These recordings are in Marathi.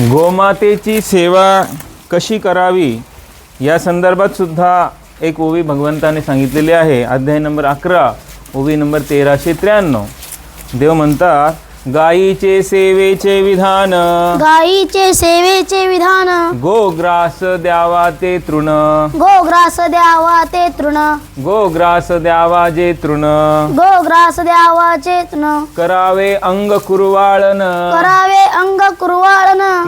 गोमातेची सेवा कशी करावी? या संदर्भात सुद्धा एक ओवी भगवंताने सांगितलेली आहे. अध्याय नंबर अकरा ओवी नंबर तेराशे त्र्याण्णव. देव म्हणतात गायीचे सेवेचे विधान. गायीचे सेवेचे विधान. गोग्रास द्यावा ते तृण. गोग्रास द्यावा ते तृण. गोग्रास द्यावा जे तृण. गोग्रास द्यावा चेतन करावे अंग कुरवाळन करावे अंग कुरवाळन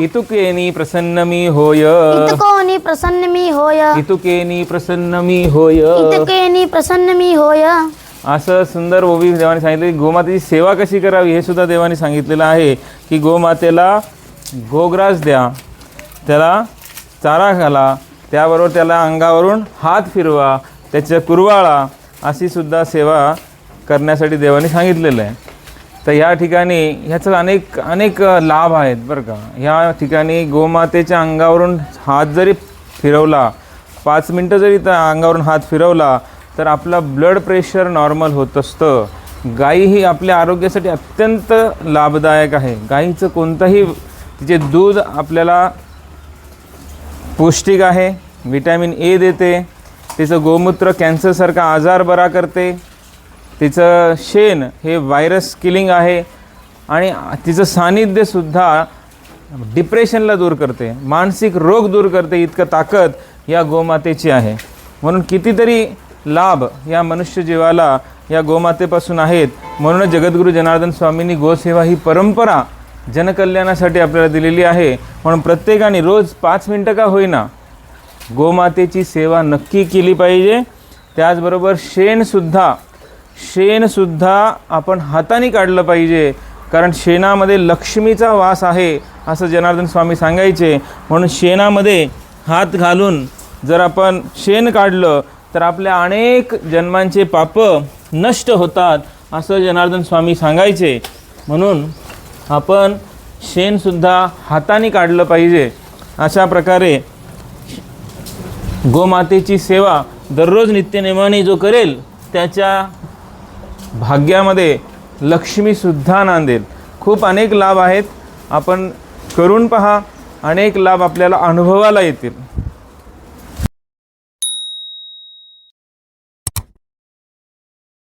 इतुकेनी प्रसन्न मी होय। इतकोनी प्रसन्न मी होय। इतुकेनी प्रसन्न मी होय। इतकेनी प्रसन्न मी होय। असं सुंदर ओवी देवाने सांगितलं गोमातेची सेवा कशी करावी हे सुद्धा देवाने सांगितलेलं आहे की गोमातेला गोग्रास द्या त्याला चारा घाला त्याबरोबर त्याला अंगावरून हात फिरवा त्याच्या कुरवाळा अशी सुद्धा सेवा करण्यासाठी देवाने सांगितलेलं आहे. तर या ठिकाणी ह्याचं अनेक अनेक लाभ आहेत बरं का. ह्या ठिकाणी गोमातेच्या अंगावरून हात जरी फिरवला पाच मिनटं जरी त्या अंगावरून हात फिरवला तर आपला ब्लड प्रेशर नॉर्मल होत असतं. गाई ही आपल्या आरोग्यासाठी अत्यंत लाभदायक आहे. गाईचं कोणतंही तिचे दूध आपल्याला पौष्टिक आहे विटॅमिन ए देते तिचं गोमूत्र कॅन्सरसारखा आजार बरा करते तिचं शेण हे व्हायरस किलिंग आहे आणि तिचं सानिध्यसुद्धा डिप्रेशनला दूर करते. मानसिक रोग दूर करते. इतकं ताकद या गोमातेची आहे. म्हणून कितीतरी लाभ या मनुष्य जीवाला या गोमातेपासून आहेत. म्हणूनच जगद्गुरू जनार्दन स्वामींनी गोसेवा ही परंपरा जनकल्याणासाठी आपल्याला दिलेली आहे. म्हणून प्रत्येकाने रोज पाच मिनटं का होईना गोमातेची सेवा नक्की केली पाहिजे. त्याचबरोबर शेणसुद्धा शेणसुद्धा आपण हाताने काढलं पाहिजे कारण शेणामध्ये लक्ष्मीचा वास आहे असं जनार्दन स्वामी सांगायचे. म्हणून शेणामध्ये हात घालून जर आपण शेण काढलं तर आपल्या अनेक जन्मांचे पापं नष्ट होतात असं जनार्दन स्वामी सांगायचे. म्हणून आपण शेणसुद्धा हाताने काढलं पाहिजे. अशा प्रकारे गोमातेची सेवा दररोज नित्यनेमाने जो करेल त्याच्या भाग्यामध्ये लक्ष्मीसुद्धा नांदेल. खूप अनेक लाभ आहेत. आपण करून पहा. अनेक लाभ आपल्याला अनुभवाला येतील.